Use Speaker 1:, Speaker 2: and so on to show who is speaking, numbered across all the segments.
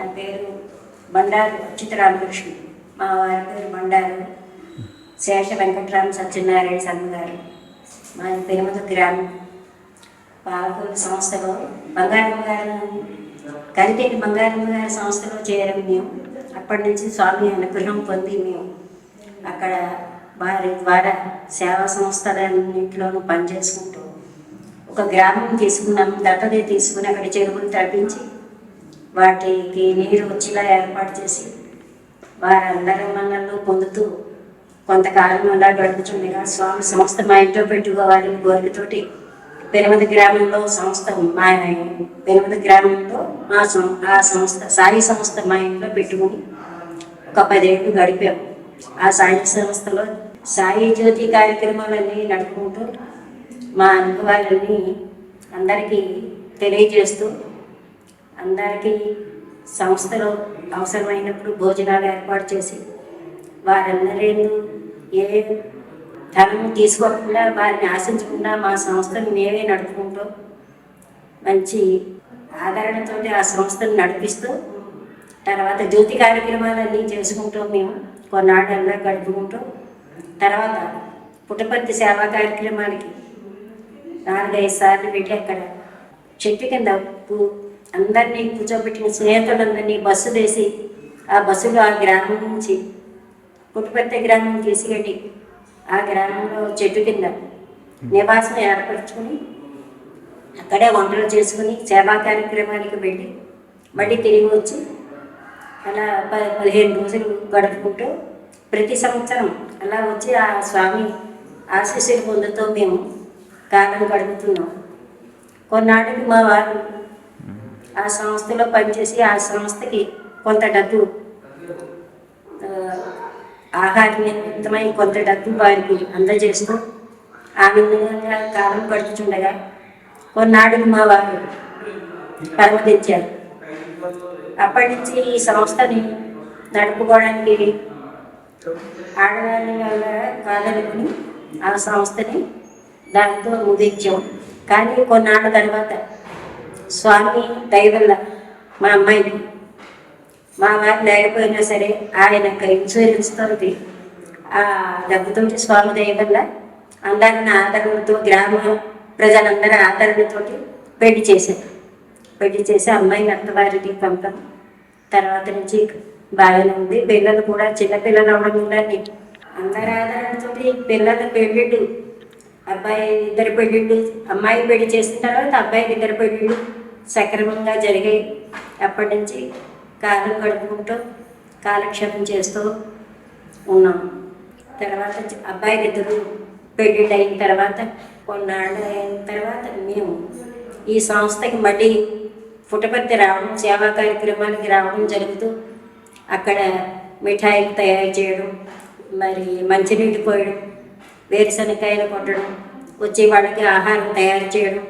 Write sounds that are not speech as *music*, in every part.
Speaker 1: నా పేరు బండారు అచ్యుత మా వారి పేరు బండారు. శేష వెంకటరామ సత్యనారాయణ సంఘ గారు. మా పెనుమతి గ్రామం. పాలకూరు సంస్థలో బంగారమ్మ గారు కలిటేటి బంగారమ్మ గారి సంస్థలో చేరాము మేము. అప్పటి నుంచి స్వామి అనుగ్రహం పొంది మేము. అక్కడ వారి ద్వారా సేవా సంస్థలన్నింటిలోనూ పనిచేసుకుంటూ ఒక గ్రామం తీసుకున్నాం దత్తత తీసుకుని అక్కడ చెరువులు తప్పించి వాటికి నీరు వచ్చేలా ఏర్పాటు చేసి వారందరి మన్నలు పొందుతూ కొంతకాలం అలా గడుపుతుండగా స్వామి సంస్థ మా ఇంట్లో పెట్టుకోవాలని కోరికతోటి పెనుమతి గ్రామంలో సంస్థ మా పెనుమది గ్రామంలో మా సం- ఆ సంస్థ సాయి సంస్థ మా ఇంట్లో పెట్టుకుని ఒక పదేళ్ళు గడిపాము ఆ సాయి సంస్థలో సాయి జ్యోతి కార్యక్రమాలన్నీ నడుపుకుంటూ మా అనుభవాలన్నీ అందరికీ తెలియజేస్తూ అందరికీ సంస్థలో అవసరమైనప్పుడు భోజనాలు ఏర్పాటు చేసి వారందరూ ఏ ధనం తీసుకోకుండా వారిని ఆశించకుండా మా సంస్థను మేమే నడుపుకుంటూ మంచి ఆదరణతో ఆ సంస్థను నడిపిస్తూ తర్వాత జ్యోతి కార్యక్రమాలన్నీ చేసుకుంటూ మేము కొన్నాళ్ళల్లా గడుపుకుంటూ తర్వాత పుట్టపర్తి సేవా కార్యక్రమానికి నాలుగైదు సార్లు వెళ్ళి అక్కడ చెట్టు కింద పు- అందరినీ కూర్చోబెట్టిన స్నేహితులందరినీ బస్సు వేసి ఆ బస్సులో ఆ గ్రామం నుంచి పుట్టుపర్తి గ్రామం తీసుకెళ్ళి ఆ గ్రామంలో చెట్టు కింద నివాసం ఏర్పరచుకుని అక్కడే వంటలు చేసుకుని సేవా కార్యక్రమానికి వెళ్ళి మళ్ళీ తిరిగి వచ్చి అలా ప పదిహేను రోజులు గడుపుకుంటూ ప్రతి సంవత్సరం అలా వచ్చి ఆ స్వామి ఆశీస్సులు పొందుతూ మేము కాలం గడుపుతున్నాం. కొన్నాళ్ళకి మా వారు ఆ సంస్థలో పనిచేసి ఆ సంస్థకి కొంత డబ్బు ఆహార నిమిత్తమై కొంత డబ్బు వారికి అందజేస్తూ ఆనందంగా కాలం గడుపుతుండగా కొన్నాడు మా వారు పరమతించారు అప్పటి నుంచి ఈ సంస్థని నడుపుకోవడానికి ఆడవాళ్ళ వల్ల కాదనుకుని ఆ సంస్థని దాంతో ఉదించాం కానీ కొన్నాళ్ళ తర్వాత స్వామి దయవల్ల మా అమ్మాయిని మా వారు లేకపోయినా సరే ఆయన ఇన్సూరెన్స్ తోటి ఆ డబ్బుతోటి స్వామి దయవల్ల అందరిని ఆదరణతో గ్రామ ప్రజలందరి ఆదరణతోటి పెళ్ళి చేశారు. పెళ్ళి చేసి అమ్మాయిని అత్తవారికి పంపం తర్వాత నుంచి బాగానే ఉంది. పిల్లలు కూడా చిన్నపిల్లలు అవడం కూడా అందరి ఆదరణతోటి పిల్లల పెళ్ళిళ్ళు అబ్బాయి ఇద్దరు పెళ్ళిళ్ళు అమ్మాయి పెళ్ళి చేసిన తర్వాత అబ్బాయికి ఇద్దరు పెళ్ళిళ్ళు సక్రమంగా జరిగే అప్పటి నుంచి కాలం గడుపుకుంటూ కాలక్షేపం చేస్తూ ఉన్నాం. తర్వాత చ- అబ్బాయికి ఇద్దరు పెళ్ళిళ్ళు అయిన తర్వాత కొన్నాళ్ళు అయిన తర్వాత మేము ఈ సంస్థకి మళ్ళీ పుట్టపర్తి రావడం సేవా కార్యక్రమానికి రావడం జరుగుతూ అక్కడ మిఠాయిలు తయారు చేయడం మరి మంచినీళ్ళు పోయడం వేరుశనగకాయలు కొట్టడం వచ్చే వాళ్ళకి ఆహారం తయారు చేయడం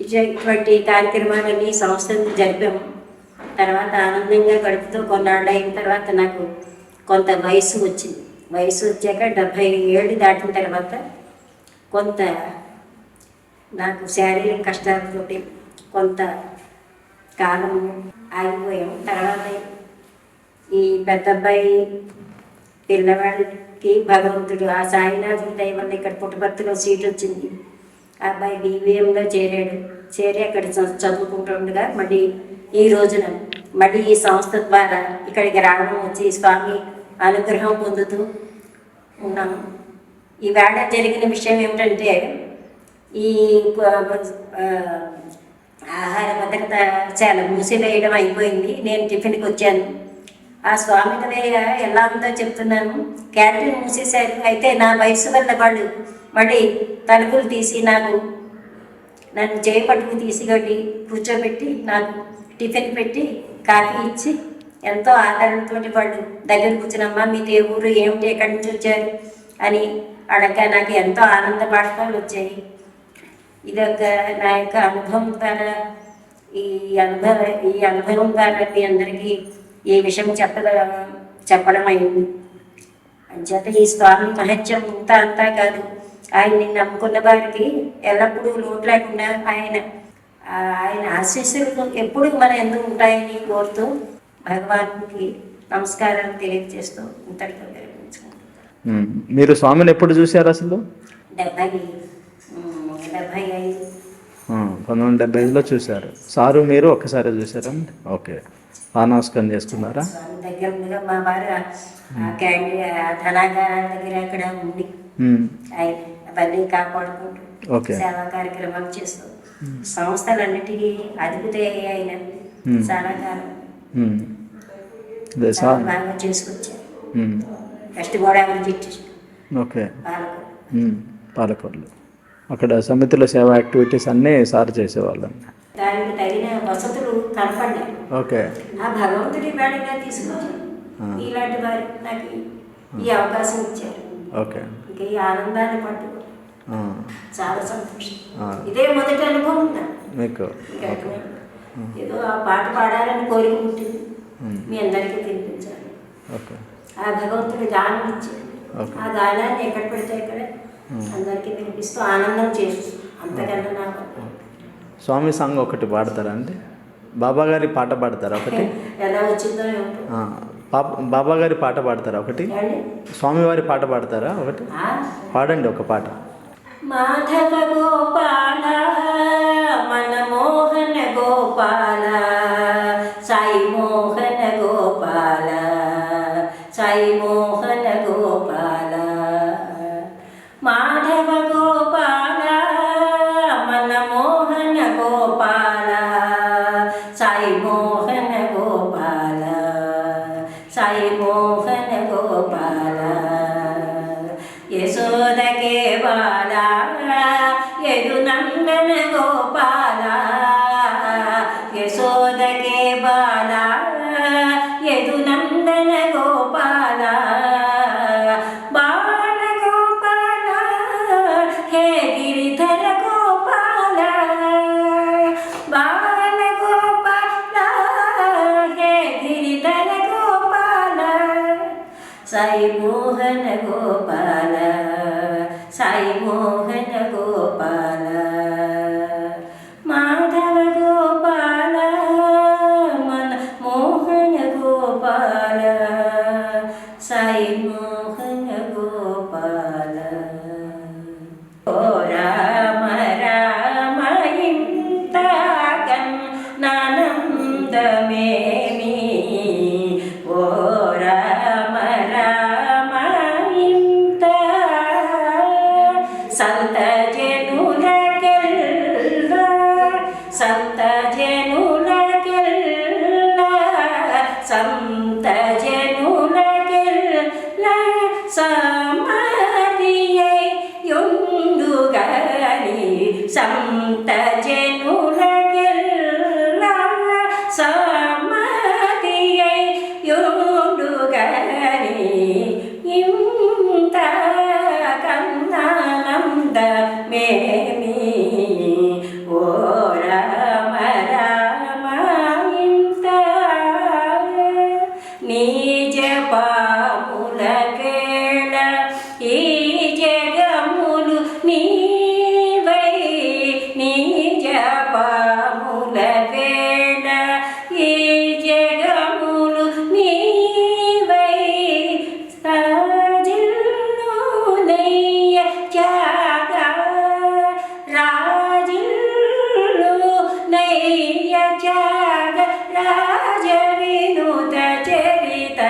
Speaker 1: ఇటువంటి కార్యక్రమాలన్నీ సంవత్సరం జరిపాము. తర్వాత ఆనందంగా గడుపుతూ కొన్నాళ్ళు అయిన తర్వాత నాకు కొంత వయసు వచ్చింది. వయసు వచ్చాక డెబ్భై ఏళ్ళు దాటిన తర్వాత కొంత నాకు శారీరక కష్టాలతోటి కొంత కాలం ఆగిపోయాము. తర్వాత ఈ పెద్ద అబ్బాయి పిల్లవాడికి భగవంతుడు ఆ సాయినాథుడి దయ వల్ల ఇక్కడ పుట్టపర్తిలో సీట్ వచ్చింది. ఆ అబ్బాయి బీవీఎంలో చేరాడు. చేరి అక్కడ చ- చదువుకుంటుండగా మళ్ళీ ఈ రోజున మళ్ళీ ఈ సంస్థ ద్వారా ఇక్కడికి రావడం వచ్చి స్వామి అనుగ్రహం పొందుతూ ఉన్నాము ఈవేళ జరిగిన విషయం ఏమిటంటే ఈ ఆహార భద్రత చాలా మూసివేయడం అయిపోయింది. నేను టిఫిన్కి వచ్చాను. ఆ స్వామి దయ ఎలా ఉందో చెప్తున్నాను. క్యాటరింగ్ మూసేశారు. అయితే నా వయసు వల్ల వాళ్ళు మళ్ళీ తలుపులు తీసి నాకు నన్ను చేపట్టుకు తీసుకొని కూర్చోబెట్టి నాకు టిఫిన్ పెట్టి కాఫీ ఇచ్చి ఎంతో ఆదరణతో వాళ్ళు దగ్గర కూర్చున్నమ్మా మీది ఏ ఊరు ఏమిటి ఎక్కడి నుంచి వచ్చారు? అని అడగా నాకు ఎంతో ఆనంద బాష్పాలు వచ్చాయి. ఇదొక నా యొక్క అనుభవం ద్వారా ఈ అనుభవ ఈ అనుభవం ద్వారా మీ అందరికీ ఈ విషయం చెప్పద చెప్పడం అయింది అంచేత ఈ స్వామి మహత్యం ఇంత అంతా కాదు. ఆయన్ని నమ్ముకున్న వారికి ఎల్లప్పుడూ లోటు లేకుండా ఆయన ఆయన ఆశీస్సులు ఎప్పుడు మన ఎందుకు ఉంటాయని కోరుతూ భగవానికి నమస్కారాలు తెలియజేస్తూ ఇంతటితో.
Speaker 2: మీరు స్వామిని ఎప్పుడు చూశారు అసలు?
Speaker 1: డెబ్బై డెబ్బై ఐదు.
Speaker 2: పంతొమ్మిది డెబ్బై ఐదులో చూశారు. సారు మీరు ఒక్కసారి చూసారండి ఓకే. పానవస్కం చేసుకున్నారా
Speaker 1: దగ్గర ఉండగా మా వారు ధనాగారాల దగ్గర అక్కడ ఉండి అవన్నీ కాపాడుకుంటూ సేవా కార్యక్రమాలు చేస్తూ సంస్థలన్నిటికీ అధిపతి ఆయన. చాలా కాలం
Speaker 2: ఉమ్. అదే
Speaker 1: చాలా
Speaker 2: సార్
Speaker 1: బాగా చేసుకొచ్చారు
Speaker 2: ఉమ్.
Speaker 1: వెస్ట్ గోదావరి జిట్టు
Speaker 2: ఓకే. పాలకొల్లు అక్కడ సమితిలో సేవా యాక్టివిటీస్ అన్నీ సార్
Speaker 1: దానికి తగిన వసతులు కనపడ్డాయి.
Speaker 2: ఓకే.
Speaker 1: ఆ భగవంతుడి వేళగా. ఇలాంటి వారు నాకు ఈ అవకాశం ఇచ్చారు.
Speaker 2: ఓకే.
Speaker 1: ఇంకా ఈ ఆనందాన్ని పట్టుకో. చాలా సంతోషం. ఇదే మొదటి అనుభవం
Speaker 2: మీకు?
Speaker 1: ఏదో ఆ పాట పాడాలని కోరిక
Speaker 2: Hmm.
Speaker 1: మీ అందరికీ తినిపించాలి.
Speaker 2: ఓకే.
Speaker 1: ఆ భగవంతుడి దానం
Speaker 2: Okay.
Speaker 1: ఆ దానాన్ని ఎక్కడ పెడితే అక్కడ అందరికీ వినిపిస్తూ ఆనందం చేస్తూ అంతకన్నా నాకు.
Speaker 2: స్వామి సాంగ్ ఒకటి పాడతారా అండి? బాబా గారి పాట పాడతారా ఒకటి? *laughs*
Speaker 1: ఎలా వచ్చిందో
Speaker 2: బాబా గారి పాట పాడతారా ఒకటి? స్వామివారి పాట పాడతారా ఒకటి? పాడండి ఒక పాట.
Speaker 1: మాధవ గోపాల మన మోహన గోపాల సాయి మోహన గోపాల సాయి మోహన llenura. నయ్య రాజ వినుత చరిత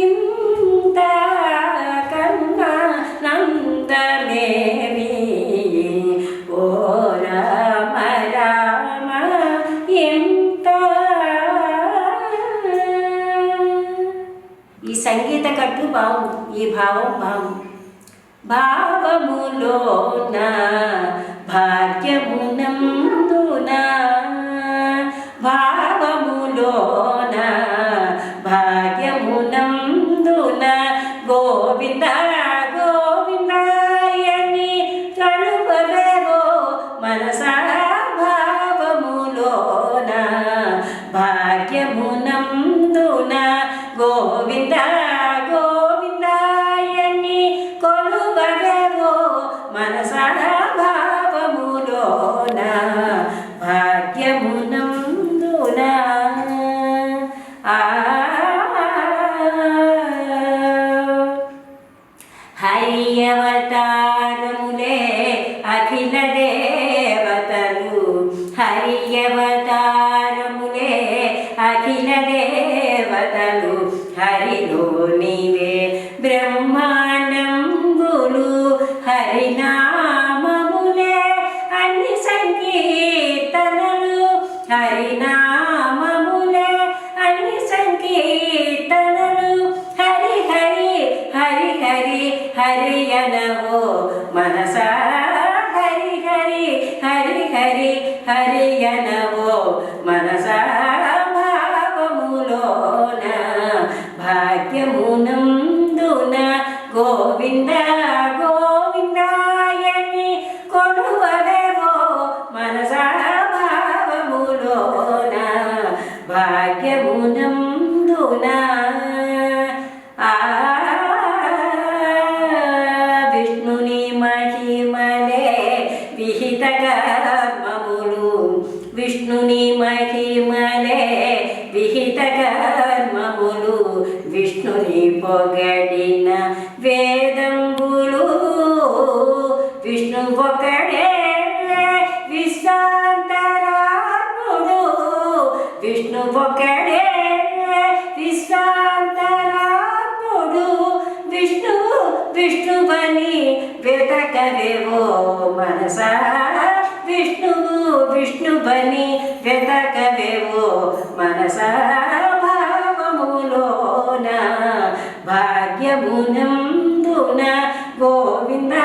Speaker 1: ఇంత కన్నా నందమేమి ఓ రామ రామ ఇంత ఈ సంగీత కట్టు బావు ఈ భావం బావు భావములోన భాగ్యమునం జ్ఞానములే విష్ణుని పొగడిన వేదంబులు. విష్ణు ఒకడే విశ్వాంతరాముడు విష్ణు ఒకడే విశ్వాంతరాముడు విష్ణు విష్ణువని వెతకవేవో మనస. విష్ణువు విష్ణువని వెతకవేవో మనస. భాగ్యమునందున గోవిందా